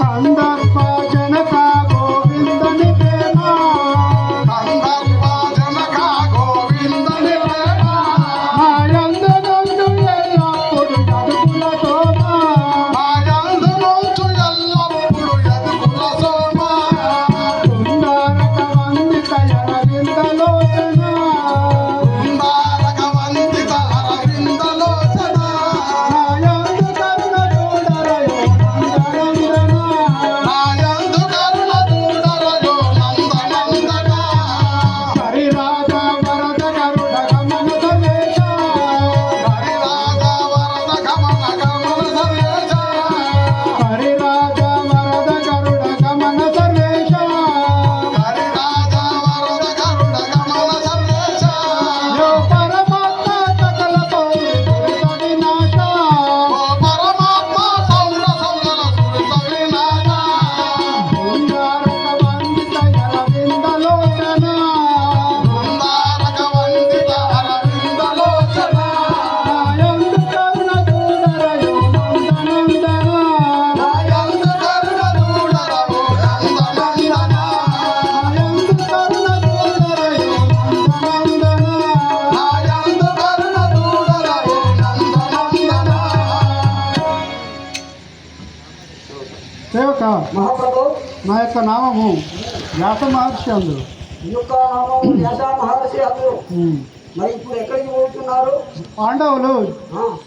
কান্দার পা సేవక మహాప్రభు నా యొక్క నామము వ్యాస మహర్షి అందు. మరి ఇప్పుడు ఎక్కడికి పోతున్నారు? పాండవులు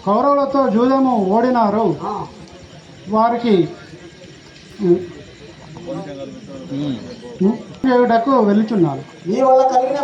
కౌరవులతో జూదము ఓడినారు. వారికి వెళ్ళుచున్నారు. వల్ల కలిగిన